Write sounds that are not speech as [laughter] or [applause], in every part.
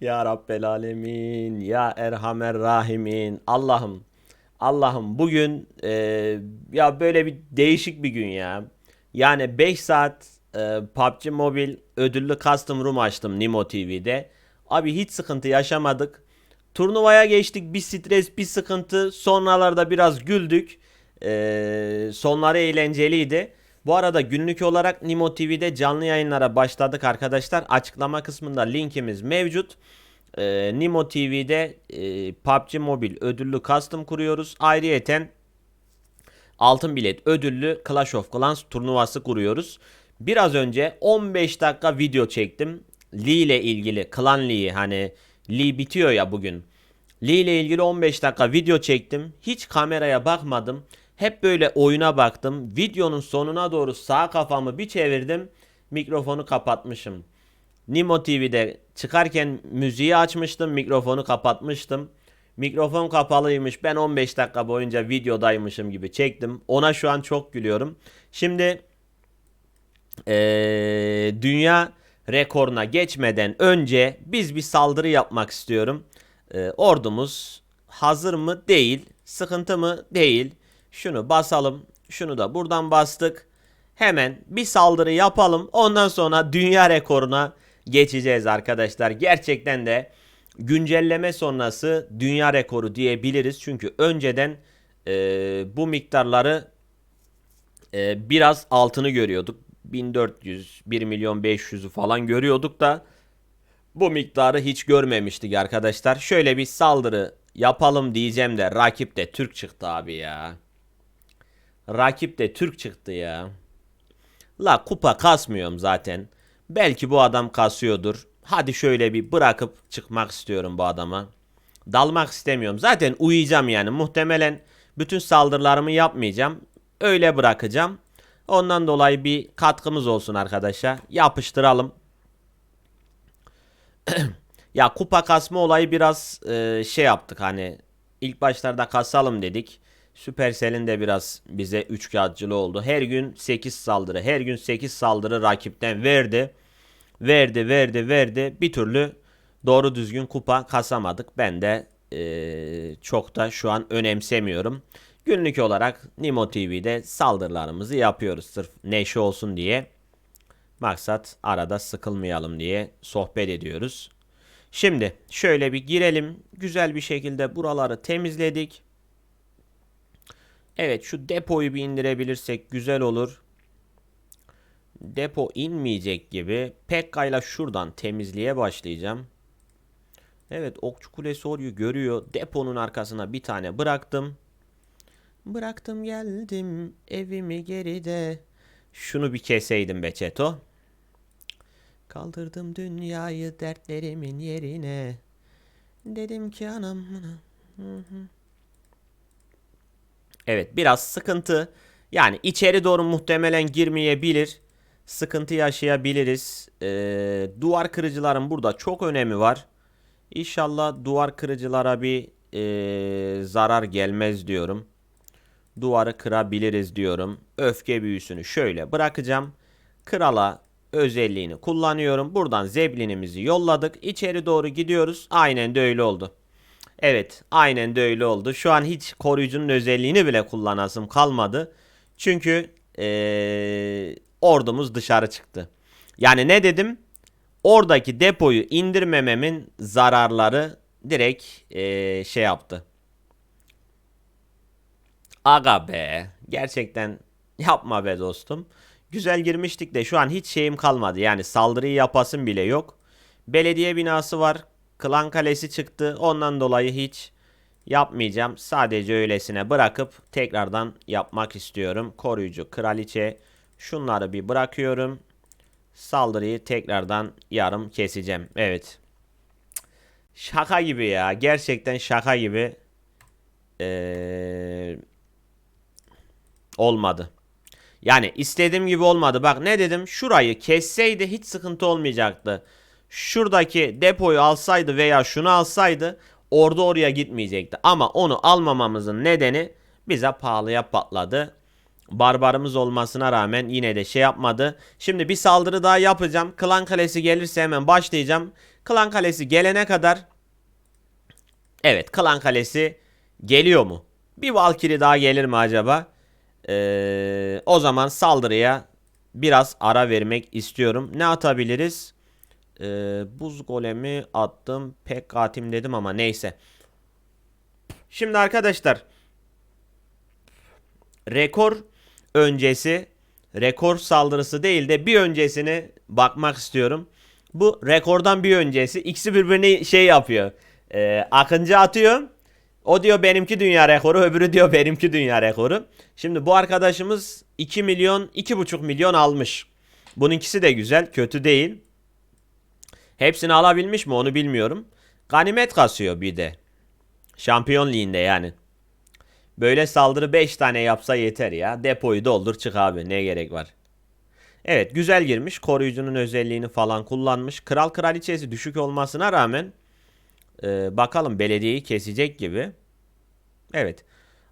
Ya Rabbel Alemin, Ya Erhamer Rahimin. Allah'ım, Allah'ım bugün e, ya böyle bir değişik bir gün ya. Yani 5 saat e, PUBG Mobile ödüllü custom room açtım Nimo TV'de. Abi hiç sıkıntı yaşamadık. Turnuvaya geçtik bir stres bir sıkıntı. Sonralarda biraz güldük. E, sonları eğlenceliydi. Bu arada günlük olarak Nimo TV'de canlı yayınlara başladık arkadaşlar. Açıklama kısmında linkimiz mevcut. Ee, Nimo TV'de e, PUBG Mobile ödüllü custom kuruyoruz. Ayrıyeten altın bilet ödüllü Clash of Clans turnuvası kuruyoruz. Biraz önce 15 dakika video çektim. Lee ile ilgili Clan Lee hani Lee bitiyor ya bugün. Lee ile ilgili 15 dakika video çektim. Hiç kameraya bakmadım. Hep böyle oyuna baktım. Videonun sonuna doğru sağ kafamı bir çevirdim. Mikrofonu kapatmışım. Nimo TV'de çıkarken müziği açmıştım. Mikrofonu kapatmıştım. Mikrofon kapalıymış. Ben 15 dakika boyunca videodaymışım gibi çektim. Ona şu an çok gülüyorum. Şimdi eee, dünya rekoruna geçmeden önce biz bir saldırı yapmak istiyorum. Eee, ordumuz hazır mı? Değil. Sıkıntı mı? Değil. Şunu basalım. Şunu da buradan bastık. Hemen bir saldırı yapalım. Ondan sonra dünya rekoruna geçeceğiz arkadaşlar. Gerçekten de güncelleme sonrası dünya rekoru diyebiliriz. Çünkü önceden eee, bu miktarları e, biraz altını görüyorduk. 1400, 1 milyon 500'ü falan görüyorduk da bu miktarı hiç görmemiştik arkadaşlar. Şöyle bir saldırı yapalım diyeceğim de rakip de Türk çıktı abi ya. Rakip de Türk çıktı ya. La kupa kasmıyorum zaten. Belki bu adam kasıyordur. Hadi şöyle bir bırakıp çıkmak istiyorum bu adama. Dalmak istemiyorum. Zaten uyuyacağım yani. Muhtemelen bütün saldırılarımı yapmayacağım. Öyle bırakacağım. Ondan dolayı bir katkımız olsun arkadaşlar. Yapıştıralım. [clears throat] ya kupa kasma olayı biraz e, şey yaptık hani ilk başlarda kasalım dedik. Supercell'in de biraz bize üçkağıtçılığı oldu. Her gün 8 saldırı, her gün 8 saldırı rakipten verdi. Verdi, verdi, verdi. Bir türlü doğru düzgün kupa kasamadık. Ben de e, çok da şu an önemsemiyorum. Günlük olarak Nimo TV'de saldırılarımızı yapıyoruz. Sırf neşe olsun diye. Maksat arada sıkılmayalım diye sohbet ediyoruz. Şimdi şöyle bir girelim. Güzel bir şekilde buraları temizledik. Evet şu depoyu bir indirebilirsek güzel olur. Depo inmeyecek gibi. Pekka'yla şuradan temizliğe başlayacağım. Evet okçu kulesi orayı görüyor. Deponun arkasına bir tane bıraktım. Bıraktım geldim evimi geride. Şunu bir keseydim be Çeto. Kaldırdım dünyayı dertlerimin yerine. Dedim ki anam. Hı hı. Evet biraz sıkıntı. Yani içeri doğru muhtemelen girmeyebilir. Sıkıntı yaşayabiliriz. Ee, duvar kırıcıların burada çok önemi var. İnşallah duvar kırıcılara bir ee, zarar gelmez diyorum. Duvarı kırabiliriz diyorum. Öfke büyüsünü şöyle bırakacağım. Krala özelliğini kullanıyorum. Buradan zeblinimizi yolladık. İçeri doğru gidiyoruz. Aynen de öyle oldu. Evet aynen de öyle oldu. Şu an hiç koruyucunun özelliğini bile kullanasım kalmadı. Çünkü ee, ordumuz dışarı çıktı. Yani ne dedim? Oradaki depoyu indirmememin zararları direkt ee, şey yaptı. Aga be. Gerçekten yapma be dostum. Güzel girmiştik de şu an hiç şeyim kalmadı. Yani saldırıyı yapasım bile yok. Belediye binası var. Klan kalesi çıktı. Ondan dolayı hiç yapmayacağım. Sadece öylesine bırakıp tekrardan yapmak istiyorum. Koruyucu kraliçe. Şunları bir bırakıyorum. Saldırıyı tekrardan yarım keseceğim. Evet. Şaka gibi ya. Gerçekten şaka gibi. Eee olmadı. Yani istediğim gibi olmadı. Bak ne dedim? Şurayı kesseydi hiç sıkıntı olmayacaktı. Şuradaki depoyu alsaydı veya şunu alsaydı orada oraya gitmeyecekti. Ama onu almamamızın nedeni bize pahalıya patladı. Barbarımız olmasına rağmen yine de şey yapmadı. Şimdi bir saldırı daha yapacağım. Klan kalesi gelirse hemen başlayacağım. Klan Kalesi gelene kadar Evet Klan Kalesi geliyor mu? Bir Valkyrie daha gelir mi acaba? Ee, o zaman saldırıya biraz ara vermek istiyorum. Ne atabiliriz? Ee, buz golemi attım. Pek katim dedim ama neyse. Şimdi arkadaşlar rekor öncesi rekor saldırısı değil de bir öncesini bakmak istiyorum. Bu rekordan bir öncesi ikisi birbirini şey yapıyor. Ee, Akıncı atıyor. O diyor benimki dünya rekoru, öbürü diyor benimki dünya rekoru. Şimdi bu arkadaşımız 2 milyon, 2,5 milyon almış. Bununkisi de güzel, kötü değil. Hepsini alabilmiş mi onu bilmiyorum. Ganimet kasıyor bir de. Şampiyon liğinde yani. Böyle saldırı 5 tane yapsa yeter ya. Depoyu doldur çık abi ne gerek var. Evet güzel girmiş. Koruyucunun özelliğini falan kullanmış. Kral kraliçesi düşük olmasına rağmen e, bakalım belediyeyi kesecek gibi. Evet.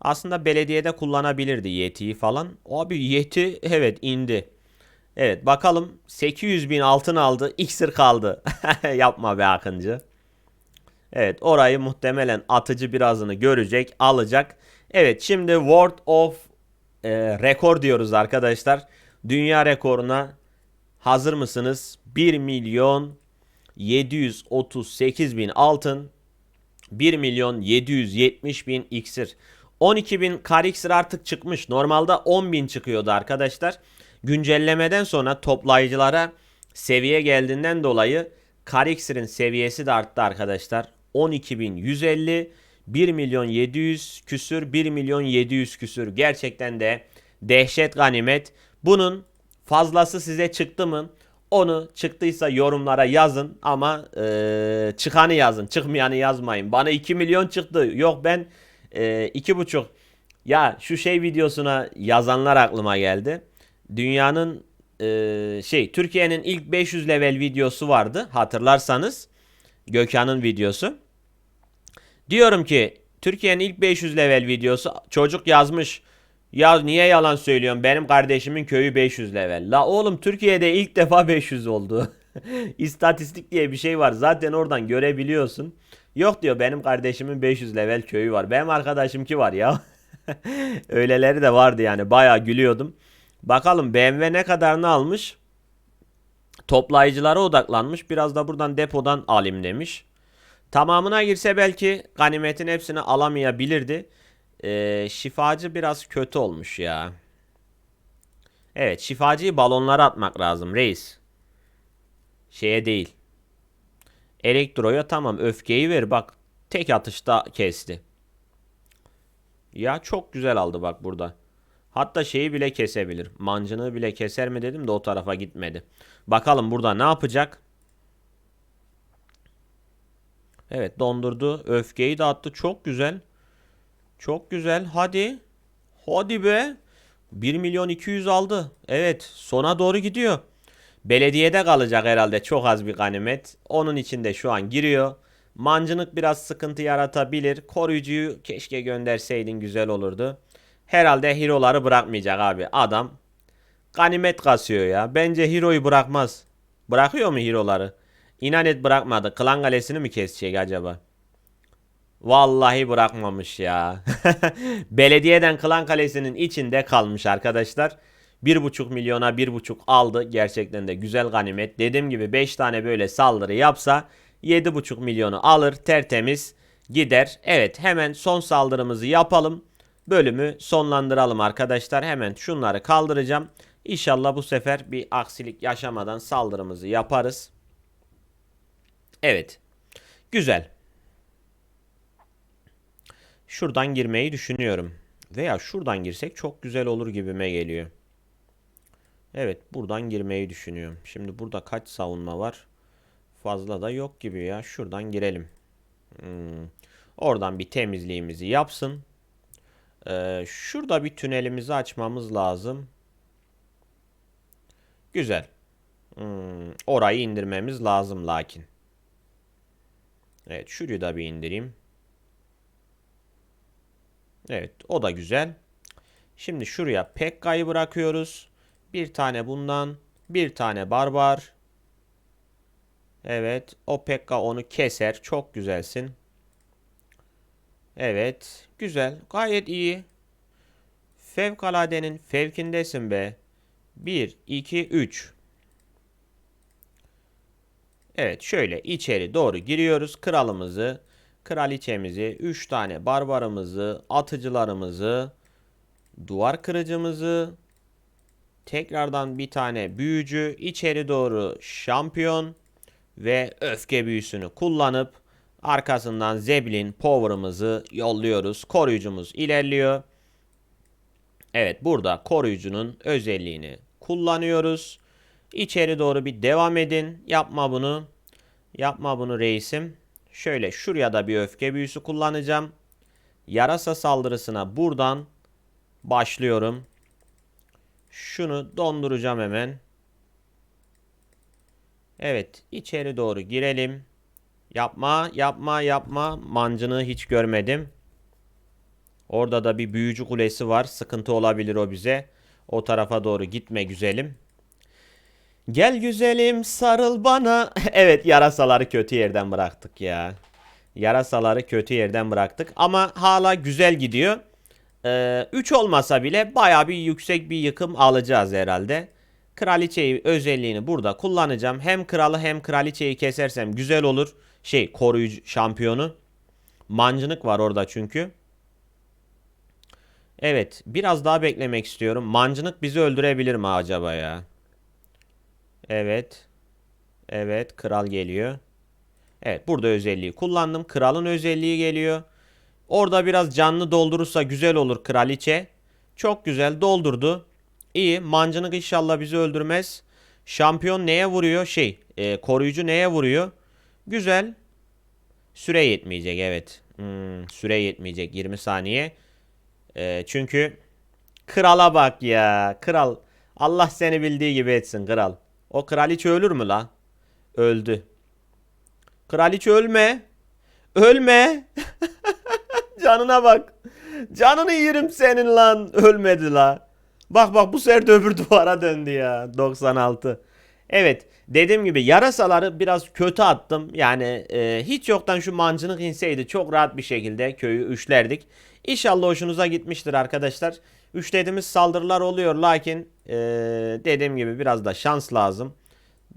Aslında belediyede kullanabilirdi yetiyi falan. Abi yeti evet indi. Evet bakalım 800 bin altın aldı. İksir kaldı. [laughs] Yapma be Akıncı. Evet orayı muhtemelen atıcı birazını görecek alacak. Evet şimdi World of e, rekor diyoruz arkadaşlar. Dünya rekoruna hazır mısınız? 1 milyon 738 bin altın 1 milyon 770 bin iksir. 12 bin kar iksir artık çıkmış. Normalde 10 bin çıkıyordu arkadaşlar. Güncellemeden sonra toplayıcılara seviye geldiğinden dolayı kar iksirin seviyesi de arttı arkadaşlar. 12.150 1 milyon 700 küsür 1 milyon 700 küsür gerçekten de dehşet ganimet. Bunun fazlası size çıktı mı? Onu çıktıysa yorumlara yazın ama e, çıkanı yazın çıkmayanı yazmayın. Bana 2 milyon çıktı yok ben e, 2,5 ya şu şey videosuna yazanlar aklıma geldi. Dünyanın e, şey Türkiye'nin ilk 500 level videosu vardı hatırlarsanız. Gökhan'ın videosu. Diyorum ki Türkiye'nin ilk 500 level videosu çocuk yazmış. Ya niye yalan söylüyorsun? Benim kardeşimin köyü 500 level. La oğlum Türkiye'de ilk defa 500 oldu. [laughs] İstatistik diye bir şey var. Zaten oradan görebiliyorsun. Yok diyor benim kardeşimin 500 level köyü var. Benim arkadaşım ki var ya. [laughs] Öyleleri de vardı yani. Bayağı gülüyordum. Bakalım BMW ne kadarını almış? Toplayıcılara odaklanmış. Biraz da buradan depodan alayım demiş. Tamamına girse belki ganimetin hepsini alamayabilirdi. Ee, şifacı biraz kötü olmuş ya. Evet şifacıyı balonlara atmak lazım reis. Şeye değil. Elektroya tamam öfkeyi ver bak. Tek atışta kesti. Ya çok güzel aldı bak burada. Hatta şeyi bile kesebilir. Mancını bile keser mi dedim de o tarafa gitmedi. Bakalım burada ne yapacak? Evet dondurdu. Öfkeyi de attı. Çok güzel. Çok güzel. Hadi. Hadi be. 1 milyon 200 aldı. Evet sona doğru gidiyor. Belediyede kalacak herhalde çok az bir ganimet. Onun içinde şu an giriyor. Mancınık biraz sıkıntı yaratabilir. Koruyucuyu keşke gönderseydin güzel olurdu. Herhalde hero'ları bırakmayacak abi. Adam ganimet kasıyor ya. Bence hero'yu bırakmaz. Bırakıyor mu hero'ları? İnan et bırakmadı. Klan kalesini mi kesecek acaba? Vallahi bırakmamış ya. [laughs] Belediyeden Klan Kalesi'nin içinde kalmış arkadaşlar. 1,5 milyona 1,5 aldı. Gerçekten de güzel ganimet. Dediğim gibi 5 tane böyle saldırı yapsa 7,5 milyonu alır. Tertemiz gider. Evet hemen son saldırımızı yapalım. Bölümü sonlandıralım arkadaşlar. Hemen şunları kaldıracağım. İnşallah bu sefer bir aksilik yaşamadan saldırımızı yaparız. Evet. Güzel. Şuradan girmeyi düşünüyorum. Veya şuradan girsek çok güzel olur gibime geliyor. Evet buradan girmeyi düşünüyorum. Şimdi burada kaç savunma var? Fazla da yok gibi ya. Şuradan girelim. Hmm. Oradan bir temizliğimizi yapsın. Ee, şurada bir tünelimizi açmamız lazım. Güzel. Hmm. Orayı indirmemiz lazım lakin. Evet şurayı da bir indireyim. Evet o da güzel. Şimdi şuraya Pekka'yı bırakıyoruz. Bir tane bundan. Bir tane barbar. Evet. O Pekka onu keser. Çok güzelsin. Evet. Güzel. Gayet iyi. Fevkaladenin fevkindesin be. 1, 2, 3. Evet şöyle içeri doğru giriyoruz. Kralımızı, kraliçemizi, 3 tane barbarımızı, atıcılarımızı, duvar kırıcımızı, tekrardan bir tane büyücü, içeri doğru şampiyon ve öfke büyüsünü kullanıp arkasından Zeblin Power'ımızı yolluyoruz. Koruyucumuz ilerliyor. Evet burada koruyucunun özelliğini kullanıyoruz. İçeri doğru bir devam edin. Yapma bunu. Yapma bunu reisim. Şöyle şuraya da bir öfke büyüsü kullanacağım. Yarasa saldırısına buradan başlıyorum. Şunu donduracağım hemen. Evet içeri doğru girelim. Yapma yapma yapma. Mancını hiç görmedim. Orada da bir büyücü kulesi var. Sıkıntı olabilir o bize. O tarafa doğru gitme güzelim. Gel güzelim sarıl bana. [laughs] evet yarasaları kötü yerden bıraktık ya. Yarasaları kötü yerden bıraktık. Ama hala güzel gidiyor. 3 olmasa bile baya bir yüksek bir yıkım alacağız herhalde. Kraliçeyi özelliğini burada kullanacağım. Hem kralı hem kraliçeyi kesersem güzel olur. Şey koruyucu şampiyonu. Mancınık var orada çünkü. Evet biraz daha beklemek istiyorum. Mancınık bizi öldürebilir mi acaba ya? Evet. Evet kral geliyor. Evet burada özelliği kullandım. Kralın özelliği geliyor. Orada biraz canlı doldurursa güzel olur kraliçe. Çok güzel doldurdu. İyi mancınık inşallah bizi öldürmez. Şampiyon neye vuruyor? Şey e, koruyucu neye vuruyor? Güzel. Süre yetmeyecek evet. Hmm, süre yetmeyecek 20 saniye. E, çünkü krala bak ya. Kral Allah seni bildiği gibi etsin kral. O kraliçe ölür mü la? Öldü. Kraliçe ölme. Ölme. [laughs] Canına bak. Canını yerim senin lan. Ölmedi la. Bak bak bu sefer de öbür duvara döndü ya. 96. Evet dediğim gibi yarasaları biraz kötü attım. Yani e, hiç yoktan şu mancınık inseydi çok rahat bir şekilde köyü üçlerdik. İnşallah hoşunuza gitmiştir arkadaşlar. Üçlediğimiz saldırılar oluyor lakin e, dediğim gibi biraz da şans lazım.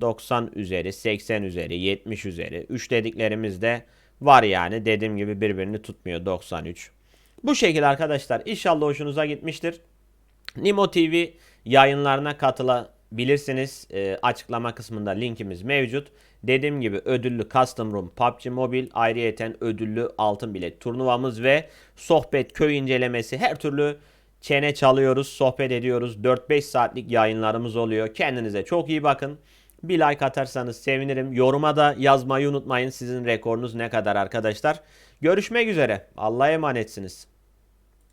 90 üzeri, 80 üzeri, 70 üzeri. Üçlediklerimiz de var yani. Dediğim gibi birbirini tutmuyor 93. Bu şekilde arkadaşlar. İnşallah hoşunuza gitmiştir. Nimo TV yayınlarına katılabilirsiniz. E, açıklama kısmında linkimiz mevcut. Dediğim gibi ödüllü Custom Room PUBG Mobile ayrıyeten ödüllü altın bilet turnuvamız ve sohbet köy incelemesi her türlü çene çalıyoruz, sohbet ediyoruz. 4-5 saatlik yayınlarımız oluyor. Kendinize çok iyi bakın. Bir like atarsanız sevinirim. Yoruma da yazmayı unutmayın. Sizin rekorunuz ne kadar arkadaşlar. Görüşmek üzere. Allah'a emanetsiniz.